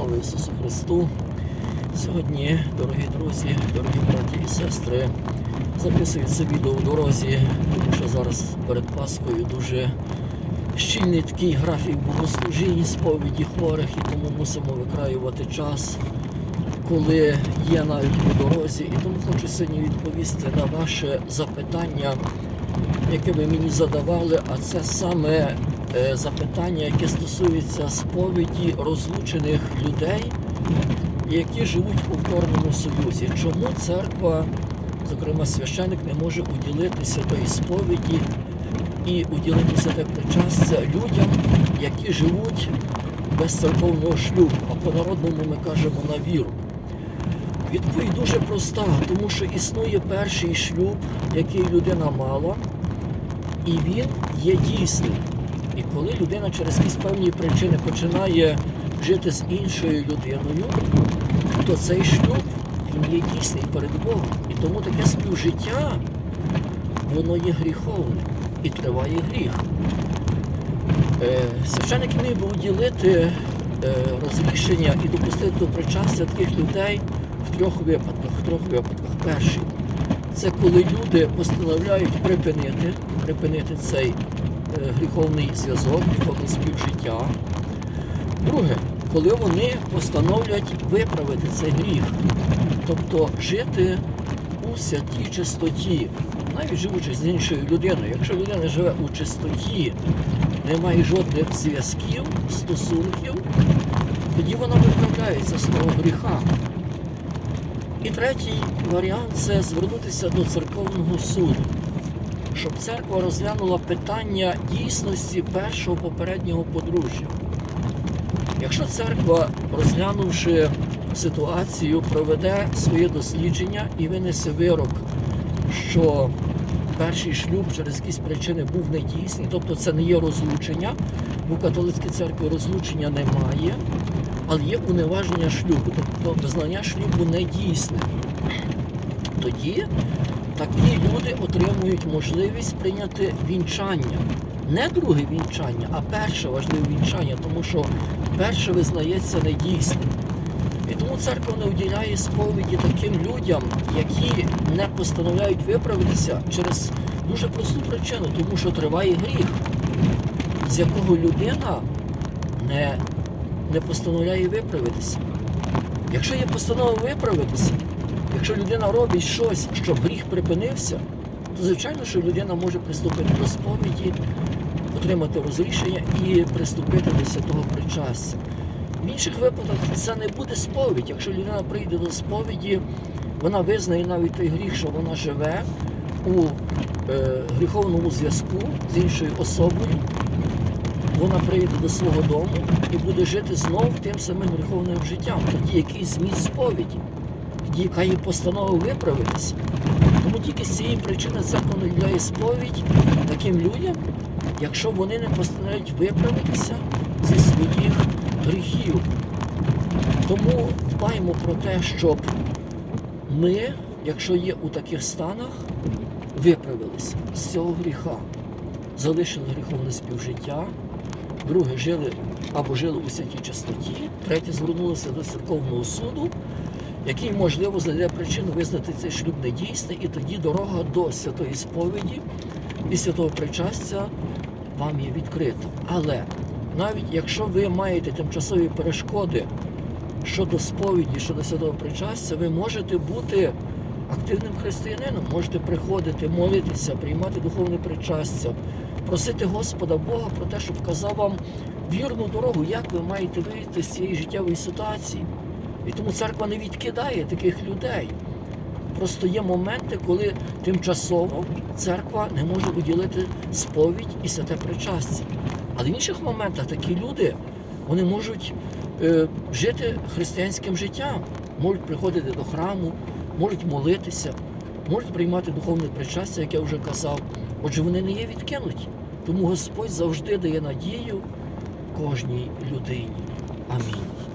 Слава Ісусу Христу! Сьогодні, дорогі друзі, дорогі браті і сестри, записую це відео в дорозі, тому що зараз перед Паскою дуже щільний такий графік богослужінь, сповіді хворих, і тому мусимо викраювати час, коли є навіть у дорозі. І тому хочу сьогодні відповісти на ваше запитання, яке ви мені задавали, а це саме запитання, яке стосується сповіді розлучених людей, які живуть в повторному союзі. Чому церква, зокрема священик, не може уділитися тої сповіді і уділитися те причастя людям, які живуть без церковного шлюбу, а по-народному ми кажемо на віру. Відповідь дуже проста, тому що існує перший шлюб, який людина мала, і він є дійсний. І коли людина через якісь певні причини починає жити з іншою людиною, то цей шлюб він є дійсний перед Богом. І тому таке співжиття, воно є гріховне і триває гріх. Е, Священик міг би уділити е, розрішення і допустити до причастя таких людей в трьох випадках. В трьох випадках. Перший це коли люди постановляють припинити, припинити цей гріховний зв'язок, гріховне співжиття. Друге, коли вони постановлять виправити цей гріх, тобто жити у святій чистоті, навіть живучи з іншою людиною. Якщо людина живе у чистоті, не має жодних зв'язків, стосунків, тоді вона виправляється з того гріха. І третій варіант це звернутися до церковного суду, щоб церква розглянула питання дійсності першого попереднього подружжя. Якщо церква, розглянувши ситуацію, проведе своє дослідження і винесе вирок, що перший шлюб через якісь причини був недійсний, тобто це не є розлучення, бо в католицькій церкві розлучення немає, але є уневаження шлюбу, тобто визнання шлюбу недійсним. Тоді такі люди отримують можливість прийняти вінчання. Не друге вінчання, а перше важливе вінчання, тому що перше визнається недійсним. І тому церква не уділяє сповіді таким людям, які не постановляють виправитися через дуже просту причину, тому що триває гріх, з якого людина не, не постановляє виправитися. Якщо є постанова виправитися, якщо людина робить щось, щоб гріх припинився, то звичайно, що людина може приступити до сповіді, отримати розрішення і приступити до святого причастя. В інших випадках це не буде сповідь. Якщо людина прийде до сповіді, вона визнає навіть той гріх, що вона живе у е, гріховному зв'язку з іншою особою. Вона прийде до свого дому і буде жити знов тим самим гріховним життям. Тоді який зміст сповіді, яка є постанова виправитися. Тому тільки з цієї причини церква наділяє сповідь таким людям, якщо вони не постановляють виправитися зі своїх гріхів. Тому дбаємо про те, щоб ми, якщо є у таких станах, виправилися з цього гріха, залишили гріховне співжиття, друге жили або жили у святій чистоті, третє звернулися до церковного суду, який, можливо, знайде причину визнати цей шлюб недійсний, і тоді дорога до святої сповіді і святого причастя вам є відкрита. Але навіть якщо ви маєте тимчасові перешкоди щодо сповіді, щодо святого причастя, ви можете бути активним християнином, можете приходити, молитися, приймати духовне причастя, просити Господа Бога про те, щоб вказав вам вірну дорогу, як ви маєте вийти з цієї життєвої ситуації. І тому церква не відкидає таких людей. Просто є моменти, коли тимчасово церква не може уділити сповідь і святе причастя. Але в інших моментах такі люди вони можуть е, жити християнським життям, можуть приходити до храму, можуть молитися, можуть приймати духовне причастя, як я вже казав. Отже, вони не є відкинуті. Тому Господь завжди дає надію кожній людині. Амінь.